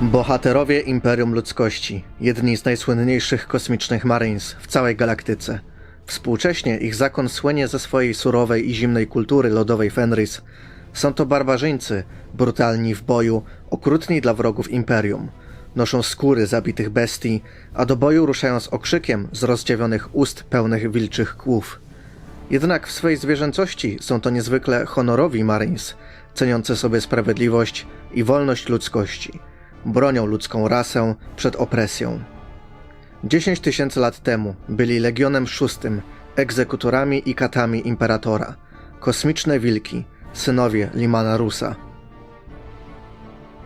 Bohaterowie Imperium Ludzkości, jedni z najsłynniejszych kosmicznych Marines w całej galaktyce. Współcześnie ich zakon słynie ze swojej surowej i zimnej kultury lodowej Fenris. Są to barbarzyńcy, brutalni w boju, okrutni dla wrogów Imperium. Noszą skóry zabitych bestii, a do boju ruszają z okrzykiem z rozdziawionych ust pełnych wilczych kłów. Jednak w swej zwierzęcości są to niezwykle honorowi Marines, ceniący sobie sprawiedliwość i wolność ludzkości. Bronią ludzką rasę przed opresją. 10 tysięcy lat temu byli Legionem Szóstym, egzekutorami i katami Imperatora. Kosmiczne wilki, synowie Limana Rusa.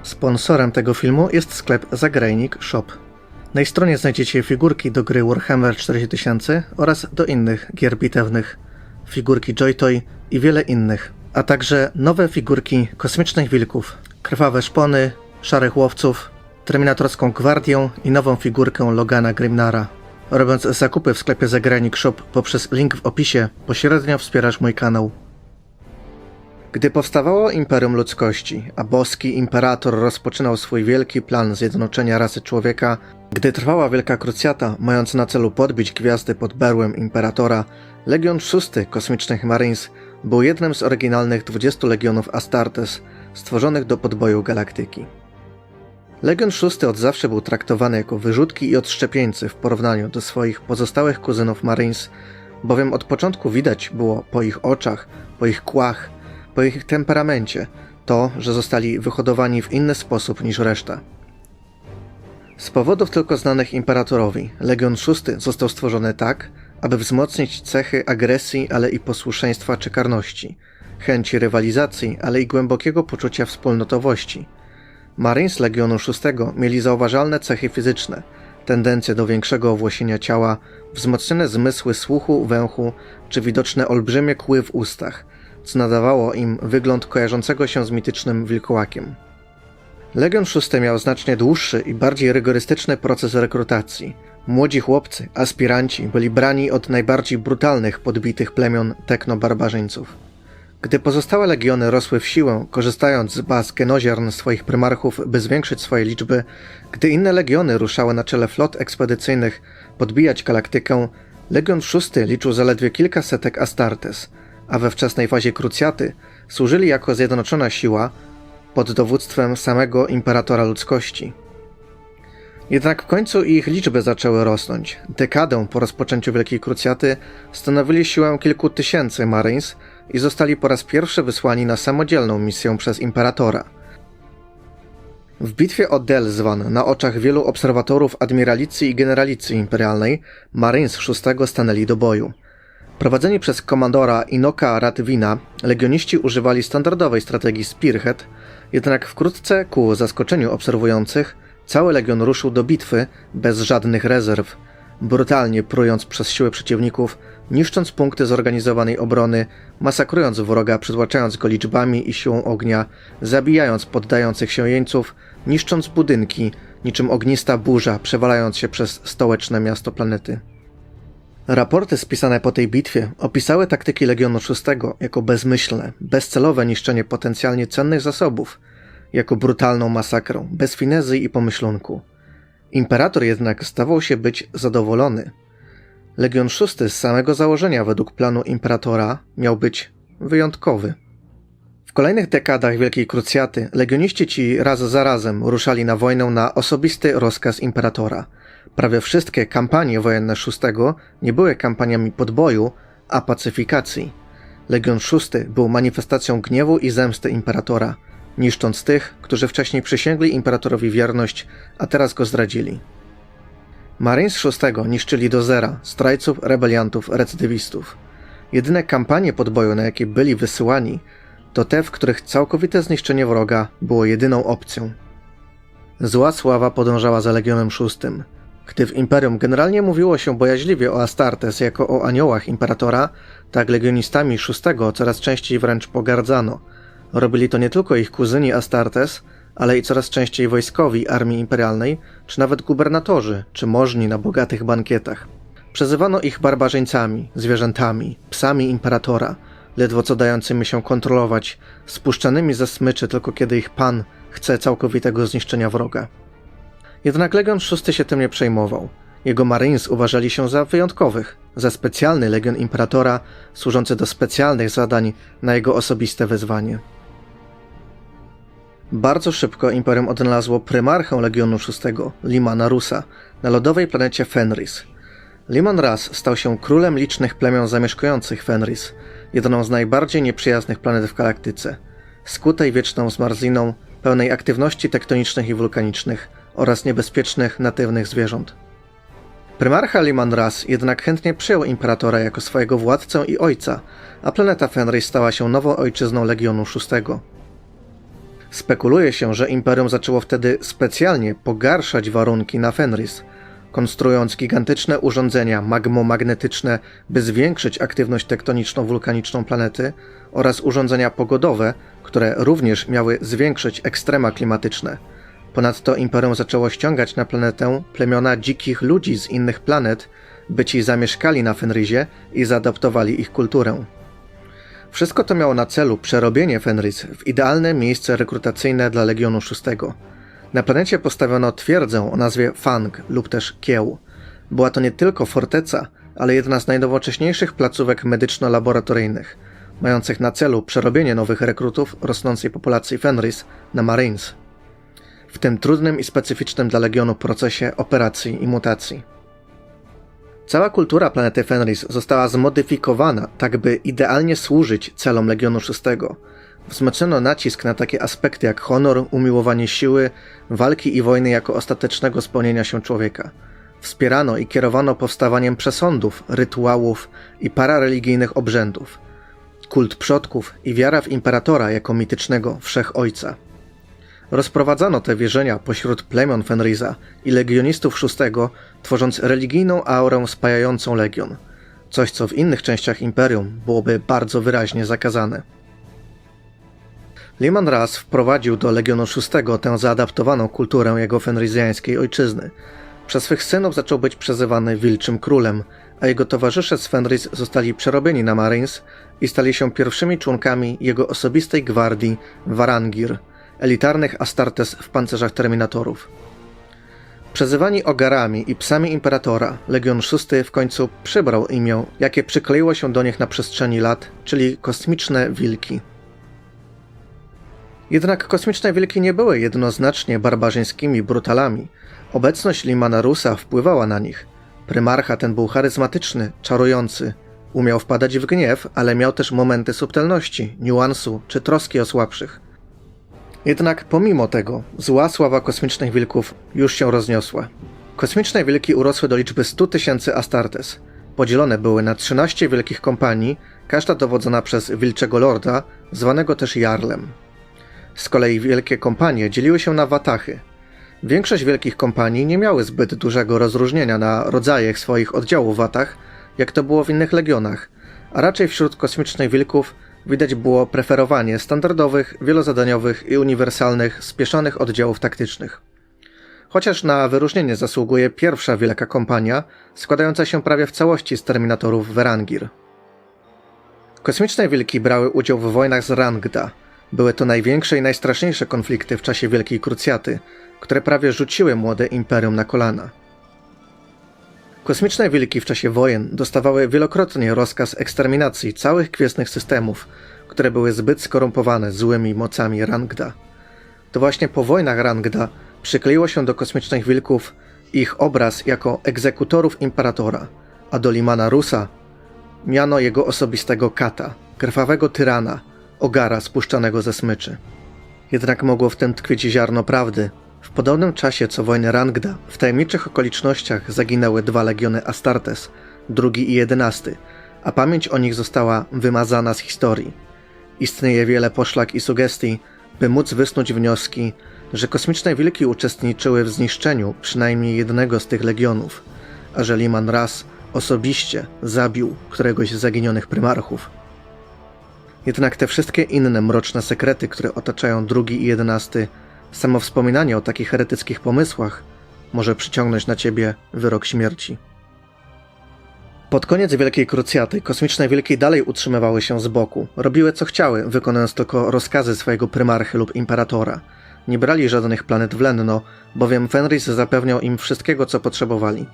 Sponsorem tego filmu jest sklep Zagrajnik Shop. Na jej stronie znajdziecie figurki do gry Warhammer 4000 oraz do innych gier bitewnych, figurki Joytoy i wiele innych, a także nowe figurki kosmicznych wilków, krwawe szpony, szarych łowców, terminatorską gwardię i nową figurkę Logana Grimnara. Robiąc zakupy w sklepie Zagrajnik Shop poprzez link w opisie, pośrednio wspierasz mój kanał. Gdy powstawało Imperium Ludzkości, a boski imperator rozpoczynał swój wielki plan zjednoczenia rasy człowieka, gdy trwała Wielka Krucjata, mając na celu podbić gwiazdy pod berłem imperatora, Legion VI Kosmicznych Marines był jednym z oryginalnych 20 legionów Astartes, stworzonych do podboju galaktyki. Legion VI od zawsze był traktowany jako wyrzutki i odszczepieńcy w porównaniu do swoich pozostałych kuzynów Marines, bowiem od początku widać było po ich oczach, po ich kłach, po ich temperamencie to, że zostali wyhodowani w inny sposób niż reszta. Z powodów tylko znanych imperatorowi, Legion VI został stworzony tak, aby wzmocnić cechy agresji, ale i posłuszeństwa czy karności, chęci rywalizacji, ale i głębokiego poczucia wspólnotowości. Marines Legionu VI mieli zauważalne cechy fizyczne, tendencje do większego owłosienia ciała, wzmocnione zmysły słuchu, węchu czy widoczne olbrzymie kły w ustach, co nadawało im wygląd kojarzącego się z mitycznym wilkołakiem. Legion VI miał znacznie dłuższy i bardziej rygorystyczny proces rekrutacji. Młodzi chłopcy, aspiranci, byli brani od najbardziej brutalnych podbitych plemion teknobarbarzyńców. Gdy pozostałe legiony rosły w siłę, korzystając z baz genoziarn swoich prymarchów, by zwiększyć swoje liczby, gdy inne legiony ruszały na czele flot ekspedycyjnych podbijać galaktykę, Legion VI liczył zaledwie kilka setek Astartes, a we wczesnej fazie krucjaty służyli jako zjednoczona siła pod dowództwem samego imperatora ludzkości. Jednak w końcu ich liczby zaczęły rosnąć. Dekadę po rozpoczęciu Wielkiej Krucjaty stanowili siłę kilku tysięcy Marines i zostali po raz pierwszy wysłani na samodzielną misję przez imperatora. W bitwie o Delzwan na oczach wielu obserwatorów admiralicji i generalicji imperialnej Marines VI stanęli do boju. Prowadzeni przez komandora Inoka Ratwina, legioniści używali standardowej strategii Spearhead, jednak wkrótce ku zaskoczeniu obserwujących cały legion ruszył do bitwy bez żadnych rezerw, brutalnie prując przez siły przeciwników, niszcząc punkty zorganizowanej obrony, masakrując wroga, przytłaczając go liczbami i siłą ognia, zabijając poddających się jeńców, niszcząc budynki, niczym ognista burza przewalając się przez stołeczne miasto planety. Raporty spisane po tej bitwie opisały taktyki Legionu VI jako bezmyślne, bezcelowe niszczenie potencjalnie cennych zasobów, jako brutalną masakrę, bez finezy i pomyślunku. Imperator jednak zdawał się być zadowolony. Legion VI z samego założenia według planu imperatora miał być wyjątkowy. W kolejnych dekadach Wielkiej Krucjaty legioniści ci raz za razem ruszali na wojnę na osobisty rozkaz imperatora. Prawie wszystkie kampanie wojenne VI nie były kampaniami podboju, a pacyfikacji. Legion VI był manifestacją gniewu i zemsty imperatora, niszcząc tych, którzy wcześniej przysięgli imperatorowi wierność, a teraz go zdradzili. Marines VI niszczyli do zera strajców, rebeliantów, recydywistów. Jedyne kampanie podboju, na jakie byli wysyłani, to te, w których całkowite zniszczenie wroga było jedyną opcją. Zła sława podążała za Legionem VI. Gdy w Imperium generalnie mówiło się bojaźliwie o Astartes jako o aniołach imperatora, tak legionistami VI coraz częściej wręcz pogardzano. Robili to nie tylko ich kuzyni Astartes, ale i coraz częściej wojskowi armii imperialnej, czy nawet gubernatorzy, czy możni na bogatych bankietach. Przezywano ich barbarzyńcami, zwierzętami, psami imperatora, ledwo co dającymi się kontrolować, spuszczanymi ze smyczy tylko kiedy ich pan chce całkowitego zniszczenia wroga. Jednak Legion VI się tym nie przejmował. Jego Marines uważali się za wyjątkowych, za specjalny Legion Imperatora, służący do specjalnych zadań na jego osobiste wezwanie. Bardzo szybko Imperium odnalazło prymarchę Legionu VI, Limana Rusa, na lodowej planecie Fenris. Liman Ras stał się królem licznych plemion zamieszkujących Fenris, jedną z najbardziej nieprzyjaznych planet w galaktyce, skutej wieczną zmarzliną, pełnej aktywności tektonicznych i wulkanicznych oraz niebezpiecznych natywnych zwierząt. Prymarcha Liman Ras jednak chętnie przyjął imperatora jako swojego władcę i ojca, a planeta Fenris stała się nową ojczyzną Legionu VI. Spekuluje się, że Imperium zaczęło wtedy specjalnie pogarszać warunki na Fenris, konstruując gigantyczne urządzenia magmomagnetyczne, by zwiększyć aktywność tektoniczno-wulkaniczną planety oraz urządzenia pogodowe, które również miały zwiększyć ekstrema klimatyczne. Ponadto Imperium zaczęło ściągać na planetę plemiona dzikich ludzi z innych planet, by ci zamieszkali na Fenrisie i zaadaptowali ich kulturę. Wszystko to miało na celu przerobienie Fenris w idealne miejsce rekrutacyjne dla Legionu VI. Na planecie postawiono twierdzę o nazwie Fang lub też Kieł. Była to nie tylko forteca, ale jedna z najnowocześniejszych placówek medyczno-laboratoryjnych, mających na celu przerobienie nowych rekrutów rosnącej populacji Fenris na Marines. W tym trudnym i specyficznym dla Legionu procesie operacji i mutacji. Cała kultura planety Fenris została zmodyfikowana, tak by idealnie służyć celom Legionu VI. Wzmocniono nacisk na takie aspekty jak honor, umiłowanie siły, walki i wojny jako ostatecznego spełnienia się człowieka. Wspierano i kierowano powstawaniem przesądów, rytuałów i parareligijnych obrzędów. Kult przodków i wiara w imperatora jako mitycznego wszechojca. Rozprowadzano te wierzenia pośród plemion Fenrisa i legionistów VI, tworząc religijną aurę spajającą legion. Coś, co w innych częściach imperium byłoby bardzo wyraźnie zakazane. Liman Ras wprowadził do Legionu VI tę zaadaptowaną kulturę jego fenrizjańskiej ojczyzny. Przez swych synów zaczął być przezywany Wilczym Królem, a jego towarzysze z Fenris zostali przerobieni na Marines i stali się pierwszymi członkami jego osobistej gwardii Varangir, elitarnych Astartes w pancerzach Terminatorów. Przezywani ogarami i psami Imperatora, Legion VI w końcu przybrał imię, jakie przykleiło się do nich na przestrzeni lat, czyli kosmiczne wilki. Jednak kosmiczne wilki nie były jednoznacznie barbarzyńskimi brutalami. Obecność Limana Rusa wpływała na nich. Prymarcha ten był charyzmatyczny, czarujący. Umiał wpadać w gniew, ale miał też momenty subtelności, niuansu czy troski o słabszych. Jednak pomimo tego, zła sława kosmicznych wilków już się rozniosła. Kosmiczne wilki urosły do liczby 100 tysięcy Astartes. Podzielone były na 13 wielkich kompanii, każda dowodzona przez Wilczego Lorda, zwanego też Jarlem. Z kolei wielkie kompanie dzieliły się na watachy. Większość wielkich kompanii nie miały zbyt dużego rozróżnienia na rodzajach swoich oddziałów watach, jak to było w innych legionach, a raczej wśród kosmicznych wilków widać było preferowanie standardowych, wielozadaniowych i uniwersalnych, spieszonych oddziałów taktycznych. Chociaż na wyróżnienie zasługuje pierwsza wielka kompania, składająca się prawie w całości z terminatorów Verangir. Kosmiczne wilki brały udział w wojnach z Rangda. Były to największe i najstraszniejsze konflikty w czasie Wielkiej Krucjaty, które prawie rzuciły młode imperium na kolana. Kosmiczne wilki w czasie wojen dostawały wielokrotnie rozkaz eksterminacji całych gwiezdnych systemów, które były zbyt skorumpowane złymi mocami Rangda. To właśnie po wojnach Rangda przykleiło się do kosmicznych wilków ich obraz jako egzekutorów imperatora, a do Limana Rusa miano jego osobistego kata, krwawego tyrana, ogara spuszczanego ze smyczy. Jednak mogło w tym tkwić ziarno prawdy, w podobnym czasie co wojny Rangda, w tajemniczych okolicznościach zaginęły dwa legiony Astartes, drugi i jedenasty, a pamięć o nich została wymazana z historii. Istnieje wiele poszlak i sugestii, by móc wysnuć wnioski, że kosmiczne wilki uczestniczyły w zniszczeniu przynajmniej jednego z tych legionów, a że Liman Ras osobiście zabił któregoś z zaginionych prymarchów. Jednak te wszystkie inne mroczne sekrety, które otaczają drugi i jedenasty, Samo wspominanie o takich heretyckich pomysłach może przyciągnąć na ciebie wyrok śmierci. Pod koniec Wielkiej Krucjaty kosmiczne wilki dalej utrzymywały się z boku, robiły co chciały, wykonując tylko rozkazy swojego prymarchy lub imperatora. Nie brali żadnych planet w Lenno, bowiem Fenris zapewniał im wszystkiego, co potrzebowali.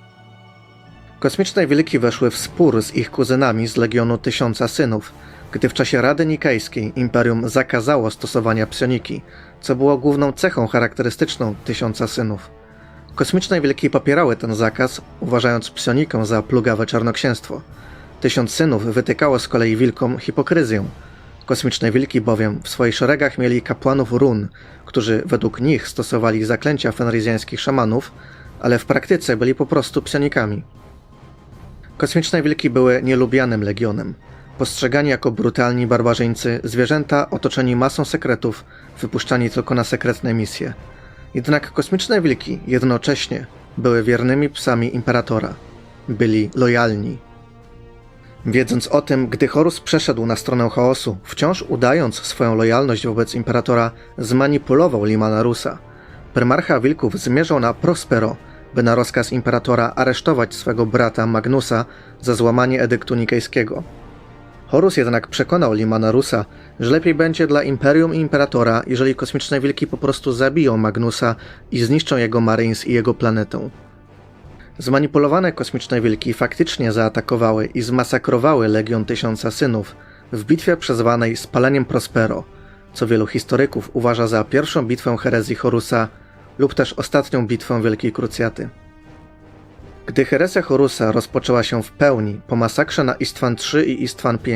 Kosmiczne wilki weszły w spór z ich kuzynami z Legionu Tysiąca Synów, gdy w czasie Rady Nikejskiej Imperium zakazało stosowania psioniki, co było główną cechą charakterystyczną Tysiąca Synów. Kosmiczne wilki popierały ten zakaz, uważając psionikę za plugawe czarnoksięstwo. Tysiąc Synów wytykało z kolei wilkom hipokryzję. Kosmiczne wilki bowiem w swoich szeregach mieli kapłanów run, którzy według nich stosowali zaklęcia fenryzjańskich szamanów, ale w praktyce byli po prostu psionikami. Kosmiczne wilki były nielubianym legionem. Postrzegani jako brutalni barbarzyńcy, zwierzęta otoczeni masą sekretów, wypuszczani tylko na sekretne misje. Jednak kosmiczne wilki jednocześnie były wiernymi psami imperatora. Byli lojalni. Wiedząc o tym, gdy Horus przeszedł na stronę chaosu, wciąż udając swoją lojalność wobec imperatora, zmanipulował Limana Rusa. Prymarcha Wilków zmierzał na Prospero, by na rozkaz imperatora aresztować swego brata Magnusa za złamanie edyktu nikejskiego. Horus jednak przekonał Limana Rusa, że lepiej będzie dla Imperium i Imperatora, jeżeli kosmiczne wilki po prostu zabiją Magnusa i zniszczą jego Marines i jego planetę. Zmanipulowane kosmiczne wilki faktycznie zaatakowały i zmasakrowały Legion Tysiąca Synów w bitwie przezwanej Spaleniem Prospero, co wielu historyków uważa za pierwszą bitwę herezji Horusa lub też ostatnią bitwę Wielkiej Krucjaty. Gdy herezja Horusa rozpoczęła się w pełni po masakrze na Istvan III i Istvan V,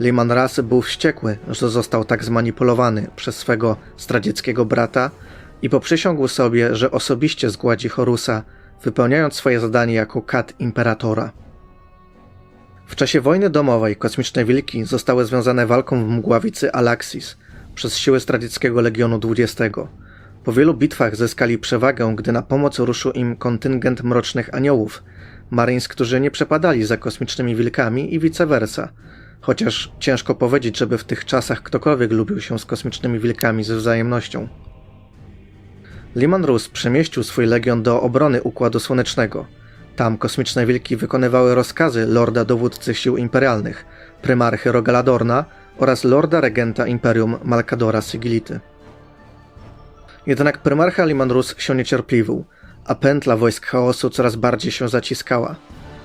Liman Ras był wściekły, że został tak zmanipulowany przez swego zdradzieckiego brata i poprzysiągł sobie, że osobiście zgładzi Horusa, wypełniając swoje zadanie jako kat imperatora. W czasie wojny domowej kosmiczne wilki zostały związane walką w mgławicy Alaxis przez siły zdradzieckiego Legionu XX. Po wielu bitwach zyskali przewagę, gdy na pomoc ruszył im kontyngent Mrocznych Aniołów, Marines, którzy nie przepadali za kosmicznymi wilkami i vice versa, chociaż ciężko powiedzieć, żeby w tych czasach ktokolwiek lubił się z kosmicznymi wilkami ze wzajemnością. Liman Rus przemieścił swój legion do obrony Układu Słonecznego. Tam kosmiczne wilki wykonywały rozkazy lorda dowódcy sił imperialnych, prymarchy Rogaladorna oraz lorda regenta Imperium Malkadora Sigility. Jednak prymarcha Limanrus się niecierpliwił, a pętla wojsk chaosu coraz bardziej się zaciskała.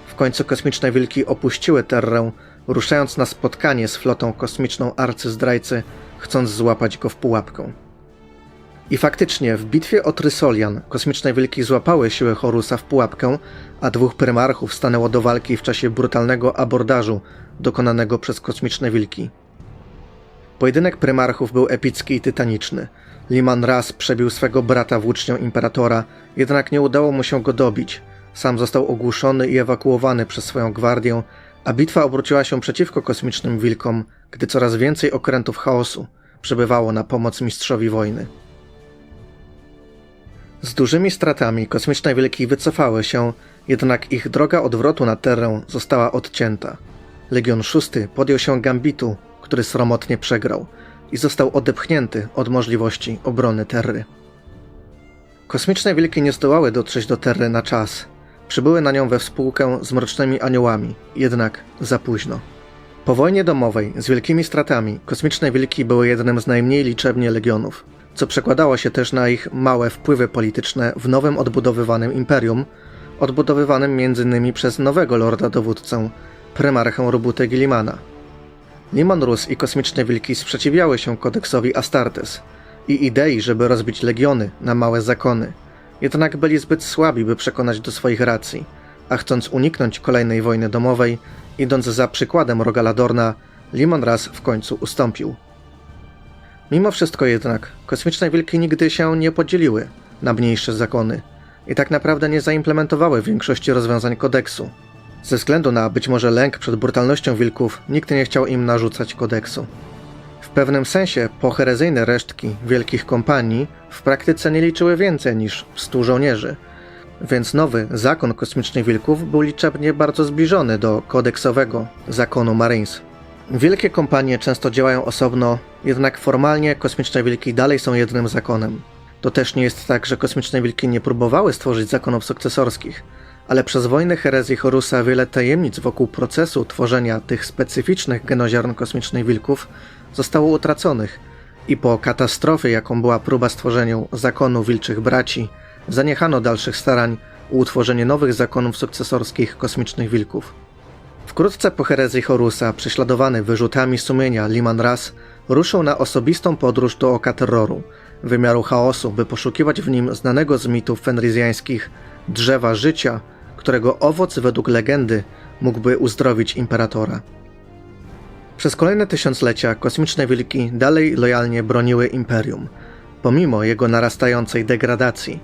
W końcu kosmiczne wilki opuściły Terrę, ruszając na spotkanie z flotą kosmiczną arcyzdrajcy, chcąc złapać go w pułapkę. I faktycznie, w bitwie o Trysolian kosmiczne wilki złapały siłę Horusa w pułapkę, a dwóch prymarchów stanęło do walki w czasie brutalnego abordażu dokonanego przez kosmiczne wilki. Pojedynek prymarchów był epicki i tytaniczny. Liman raz przebił swego brata włócznią imperatora, jednak nie udało mu się go dobić. Sam został ogłuszony i ewakuowany przez swoją gwardię, a bitwa obróciła się przeciwko kosmicznym wilkom, gdy coraz więcej okrętów chaosu przybywało na pomoc mistrzowi wojny. Z dużymi stratami kosmiczne wilki wycofały się, jednak ich droga odwrotu na Terrę została odcięta. Legion VI podjął się Gambitu, który sromotnie przegrał i został odepchnięty od możliwości obrony Terry. Kosmiczne wilki nie zdołały dotrzeć do Terry na czas. Przybyły na nią we współkę z mrocznymi aniołami, jednak za późno. Po wojnie domowej z wielkimi stratami kosmiczne wilki były jednym z najmniej liczebnie legionów, co przekładało się też na ich małe wpływy polityczne w nowym odbudowywanym imperium, odbudowywanym m.in. przez nowego lorda dowódcę, prymarchę Robutę Gilimana. Liman Rus i kosmiczne wilki sprzeciwiały się kodeksowi Astartes i idei, żeby rozbić legiony na małe zakony. Jednak byli zbyt słabi, by przekonać do swoich racji, a chcąc uniknąć kolejnej wojny domowej, idąc za przykładem Rogaladorna, Limon raz w końcu ustąpił. Mimo wszystko jednak, kosmiczne wilki nigdy się nie podzieliły na mniejsze zakony i tak naprawdę nie zaimplementowały większości rozwiązań kodeksu. Ze względu na być może lęk przed brutalnością wilków, nikt nie chciał im narzucać kodeksu. W pewnym sensie poherezyjne resztki wielkich kompanii w praktyce nie liczyły więcej niż 100 żołnierzy, więc nowy zakon kosmicznych wilków był liczebnie bardzo zbliżony do kodeksowego zakonu Marines. Wielkie kompanie często działają osobno, jednak formalnie kosmiczne wilki dalej są jednym zakonem. To też nie jest tak, że kosmiczne wilki nie próbowały stworzyć zakonów sukcesorskich, ale przez wojnę herezji Horusa wiele tajemnic wokół procesu tworzenia tych specyficznych genoziarn kosmicznych wilków zostało utraconych I po katastrofie, jaką była próba stworzenia zakonu wilczych braci, zaniechano dalszych starań o utworzenie nowych zakonów sukcesorskich kosmicznych wilków. Wkrótce po herezji Horusa, prześladowany wyrzutami sumienia Liman Ras, ruszył na osobistą podróż do oka terroru, wymiaru chaosu, by poszukiwać w nim znanego z mitów fenryzjańskich drzewa życia, którego owoc według legendy mógłby uzdrowić imperatora. Przez kolejne tysiąclecia kosmiczne wilki dalej lojalnie broniły imperium, pomimo jego narastającej degradacji.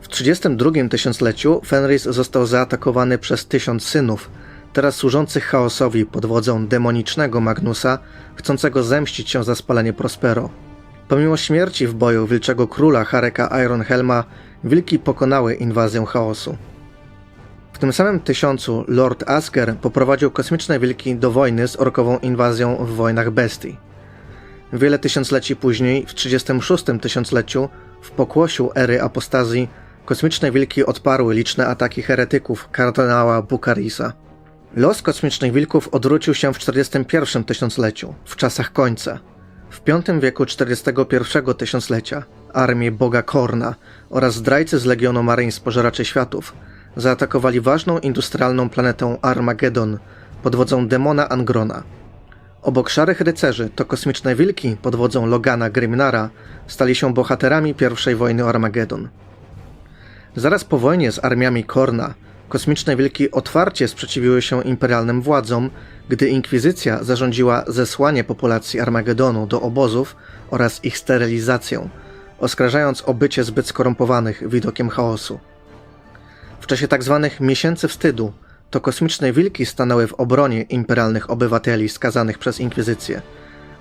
W 32 tysiącleciu Fenris został zaatakowany przez tysiąc synów, teraz służących chaosowi pod wodzą demonicznego Magnusa, chcącego zemścić się za spalenie Prospero. Pomimo śmierci w boju Wilczego Króla Hareka Ironhelma, wilki pokonały inwazję chaosu. W tym samym tysiącu Lord Asker poprowadził kosmiczne wilki do wojny z orkową inwazją w wojnach bestii. Wiele tysiącleci później, w 36 tysiącleciu, w pokłosiu ery apostazji, kosmiczne wilki odparły liczne ataki heretyków kardynała Bukarisa. Los kosmicznych wilków odwrócił się w 41 tysiącleciu, w czasach końca. W V wieku 41 tysiąclecia armie Boga Korna oraz zdrajcy z Legionu Marines Pożeraczy Światów zaatakowali ważną industrialną planetę Armageddon pod wodzą demona Angrona. Obok szarych rycerzy to kosmiczne wilki pod wodzą Logana Grimnara stali się bohaterami I wojny Armageddon. Zaraz po wojnie z armiami Korna kosmiczne wilki otwarcie sprzeciwiły się imperialnym władzom, gdy inkwizycja zarządziła zesłanie populacji Armagedonu do obozów oraz ich sterylizację, oskarżając o bycie zbyt skorumpowanych widokiem chaosu. W czasie tzw. miesięcy wstydu to kosmiczne wilki stanęły w obronie imperialnych obywateli skazanych przez inkwizycję.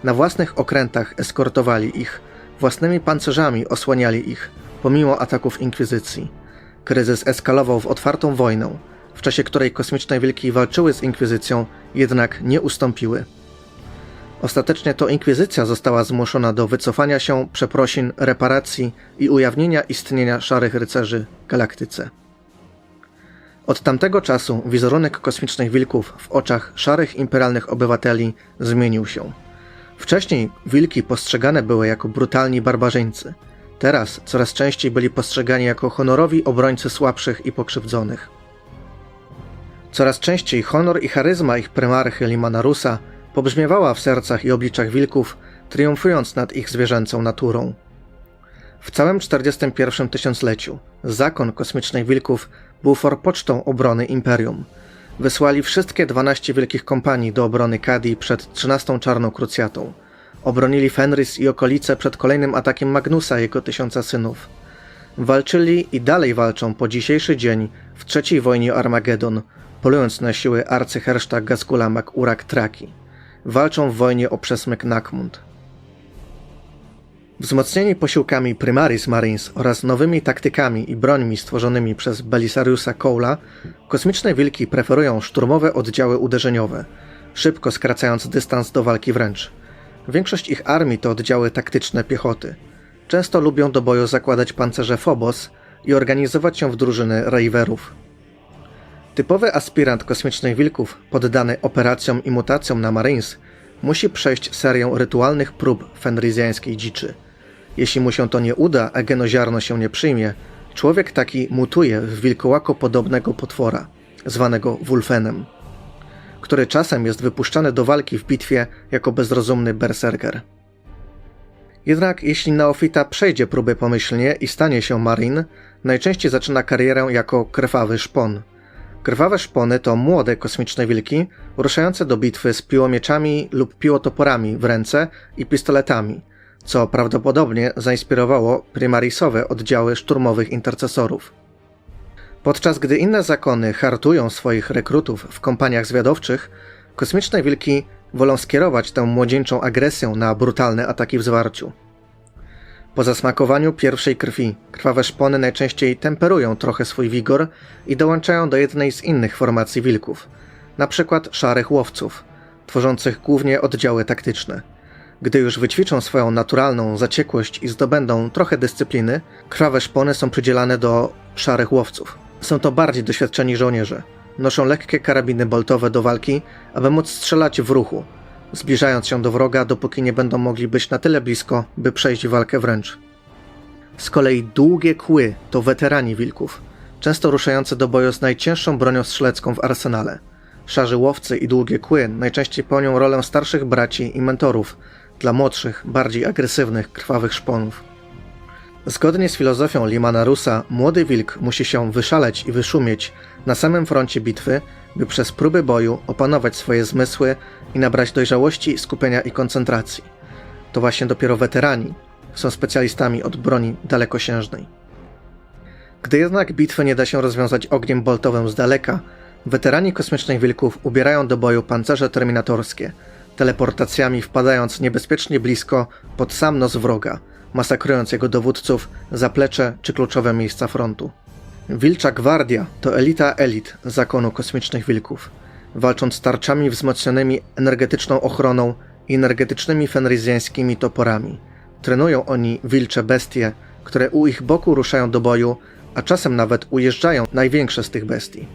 Na własnych okrętach eskortowali ich, własnymi pancerzami osłaniali ich, pomimo ataków inkwizycji. Kryzys eskalował w otwartą wojnę, w czasie której kosmiczne wilki walczyły z inkwizycją, jednak nie ustąpiły. Ostatecznie to inkwizycja została zmuszona do wycofania się, przeprosin, reparacji i ujawnienia istnienia szarych rycerzy galaktyce. Od tamtego czasu wizerunek kosmicznych wilków w oczach szarych imperialnych obywateli zmienił się. Wcześniej wilki postrzegane były jako brutalni barbarzyńcy. Teraz coraz częściej byli postrzegani jako honorowi obrońcy słabszych i pokrzywdzonych. Coraz częściej honor i charyzma ich prymarchy Limanarusa pobrzmiewała w sercach i obliczach wilków, triumfując nad ich zwierzęcą naturą. W całym 41 tysiącleciu zakon kosmicznych wilków był forpocztą obrony imperium. Wysłali wszystkie 12 wielkich kompanii do obrony Kadi przed 13 Czarną Krucjatą. Obronili Fenris i okolice przed kolejnym atakiem Magnusa jego tysiąca synów. Walczyli i dalej walczą po dzisiejszy dzień w trzeciej wojnie Armagedon, polując na siły arcyherszta Gasgula Mac-Urak Traki. Walczą w wojnie o przesmyk Nakmund. Wzmocnieni posiłkami Primaris Marines oraz nowymi taktykami i brońmi stworzonymi przez Belisariusa Cole'a, kosmiczne wilki preferują szturmowe oddziały uderzeniowe, szybko skracając dystans do walki wręcz. Większość ich armii to oddziały taktyczne piechoty. Często lubią do boju zakładać pancerze Phobos i organizować się w drużyny Raiverów. Typowy aspirant kosmicznych wilków, poddany operacjom i mutacjom na Marines, musi przejść serię rytualnych prób fenryzjańskiej dziczy. Jeśli mu się to nie uda, a genoziarno się nie przyjmie, człowiek taki mutuje w wilkołako podobnego potwora, zwanego Wulfenem, który czasem jest wypuszczany do walki w bitwie jako bezrozumny berserker. Jednak jeśli neofita przejdzie próby pomyślnie i stanie się marin, najczęściej zaczyna karierę jako krwawy szpon. Krwawe szpony to młode kosmiczne wilki ruszające do bitwy z piłomieczami lub piłotoporami w ręce i pistoletami, co prawdopodobnie zainspirowało primarisowe oddziały szturmowych intercesorów. Podczas gdy inne zakony hartują swoich rekrutów w kompaniach zwiadowczych, kosmiczne wilki wolą skierować tę młodzieńczą agresję na brutalne ataki w zwarciu. Po zasmakowaniu pierwszej krwi, krwawe szpony najczęściej temperują trochę swój wigor i dołączają do jednej z innych formacji wilków, przykład szarych łowców, tworzących głównie oddziały taktyczne. Gdy już wyćwiczą swoją naturalną zaciekłość i zdobędą trochę dyscypliny, krwawe szpony są przydzielane do szarych łowców. Są to bardziej doświadczeni żołnierze. Noszą lekkie karabiny boltowe do walki, aby móc strzelać w ruchu. zbliżając się do wroga, dopóki nie będą mogli być na tyle blisko, by przejść walkę wręcz. Z kolei długie kły to weterani wilków, często ruszający do boju z najcięższą bronią strzelecką w arsenale. Szarzy łowcy i długie kły najczęściej pełnią rolę starszych braci i mentorów dla młodszych, bardziej agresywnych, krwawych szponów. Zgodnie z filozofią Limana Rusa, młody wilk musi się wyszaleć i wyszumieć na samym froncie bitwy, by przez próby boju opanować swoje zmysły i nabrać dojrzałości, skupienia i koncentracji. To właśnie dopiero weterani są specjalistami od broni dalekosiężnej. Gdy jednak bitwy nie da się rozwiązać ogniem boltowym z daleka, weterani kosmicznych wilków ubierają do boju pancerze terminatorskie, teleportacjami wpadając niebezpiecznie blisko pod sam nos wroga, masakrując jego dowódców, zaplecze czy kluczowe miejsca frontu. Wilcza Gwardia to elita elit zakonu kosmicznych wilków. Walcząc tarczami wzmocnionymi energetyczną ochroną i energetycznymi fenryzjańskimi toporami. Trenują oni wilcze bestie, które u ich boku ruszają do boju, a czasem nawet ujeżdżają największe z tych bestii.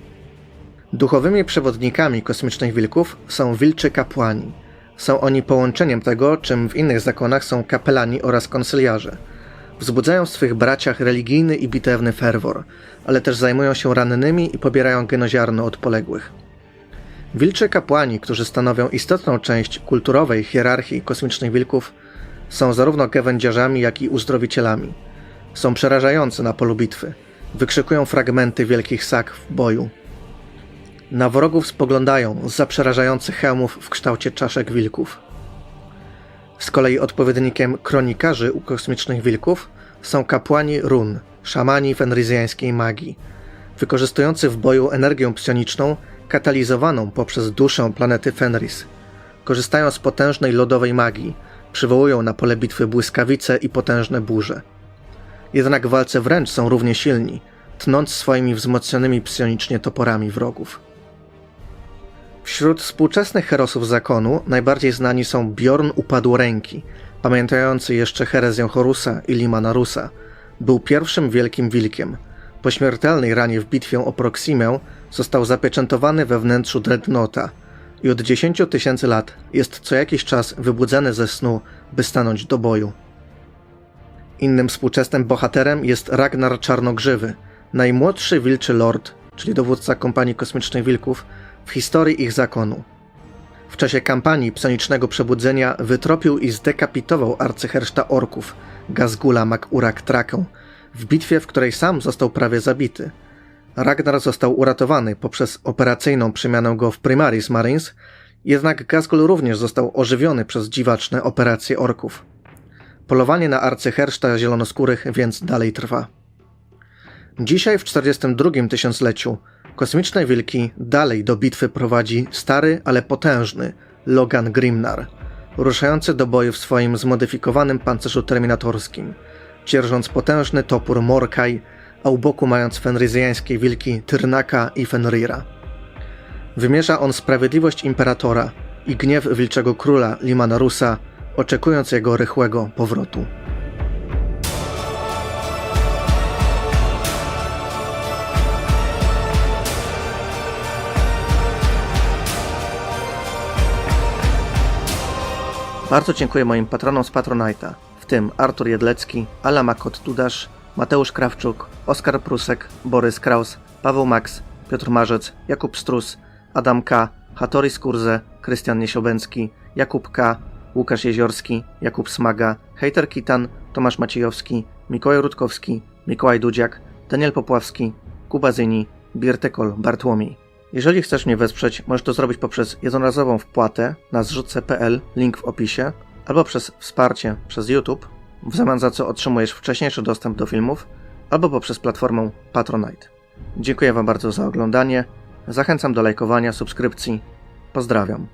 Duchowymi przewodnikami kosmicznych wilków są wilczy kapłani. Są oni połączeniem tego, czym w innych zakonach są kapelani oraz konsyliarze. Wzbudzają w swych braciach religijny i bitewny ferwor, ale też zajmują się rannymi i pobierają genoziarno od poległych. Wilczy kapłani, którzy stanowią istotną część kulturowej hierarchii kosmicznych wilków, są zarówno gawędziarzami, jak i uzdrowicielami. Są przerażający na polu bitwy. Wykrzykują fragmenty wielkich sak w boju. Na wrogów spoglądają z przerażających hełmów w kształcie czaszek wilków. Z kolei odpowiednikiem kronikarzy u kosmicznych wilków są kapłani run, szamani fenryzjańskiej magii, wykorzystujący w boju energię psioniczną katalizowaną poprzez duszę planety Fenris. Korzystają z potężnej lodowej magii, przywołują na pole bitwy błyskawice i potężne burze. Jednak w walce wręcz są równie silni, tnąc swoimi wzmocnionymi psionicznie toporami wrogów. Wśród współczesnych herosów zakonu najbardziej znani są Bjorn Upadłoręki, pamiętający jeszcze herezję Horusa i Limana Rusa. Był pierwszym wielkim wilkiem. Po śmiertelnej ranie w bitwie o Proximę został zapieczętowany we wnętrzu Dreadnoughta i od 10 tysięcy lat jest co jakiś czas wybudzany ze snu, by stanąć do boju. Innym współczesnym bohaterem jest Ragnar Czarnogrzywy, najmłodszy wilczy lord, czyli dowódca kompanii kosmicznych wilków, w historii ich zakonu. W czasie kampanii psionicznego przebudzenia wytropił i zdekapitował arcyherszta orków, Gazgula Makurak Trakę, w bitwie, w której sam został prawie zabity. Ragnar został uratowany poprzez operacyjną przemianę go w Primaris Marines, jednak Gazgul również został ożywiony przez dziwaczne operacje orków. Polowanie na arcyherszta zielonoskórych więc dalej trwa. Dzisiaj w 42 tysiącleciu kosmiczne wilki dalej do bitwy prowadzi stary, ale potężny Logan Grimnar, ruszający do boju w swoim zmodyfikowanym pancerzu terminatorskim, dzierżąc potężny topór Morkaj, a u boku mając fenryzjańskie wilki Tyrnaka i Fenrira. Wymierza on sprawiedliwość imperatora i gniew wilczego króla Limana Rusa, oczekując jego rychłego powrotu. Bardzo dziękuję moim patronom z Patronite'a, w tym Artur Jedlecki, Ala Makot-Dudasz, Mateusz Krawczuk, Oskar Prusek, Borys Kraus, Paweł Max, Piotr Marzec, Jakub Strus, Adam K., Hattori Skurze, Krystian Niesiołbęcki, Jakub K., Łukasz Jeziorski, Jakub Smaga, Hejter Kitan, Tomasz Maciejowski, Mikołaj Rutkowski, Mikołaj Dudziak, Daniel Popławski, Kuba Zyni, Biertekol Bartłomiej. Jeżeli chcesz mnie wesprzeć, możesz to zrobić poprzez jednorazową wpłatę na zrzutce.pl, link w opisie, albo przez wsparcie przez YouTube, w zamian za co otrzymujesz wcześniejszy dostęp do filmów, albo poprzez platformę Patronite. Dziękuję Wam bardzo za oglądanie. Zachęcam do lajkowania, subskrypcji. Pozdrawiam.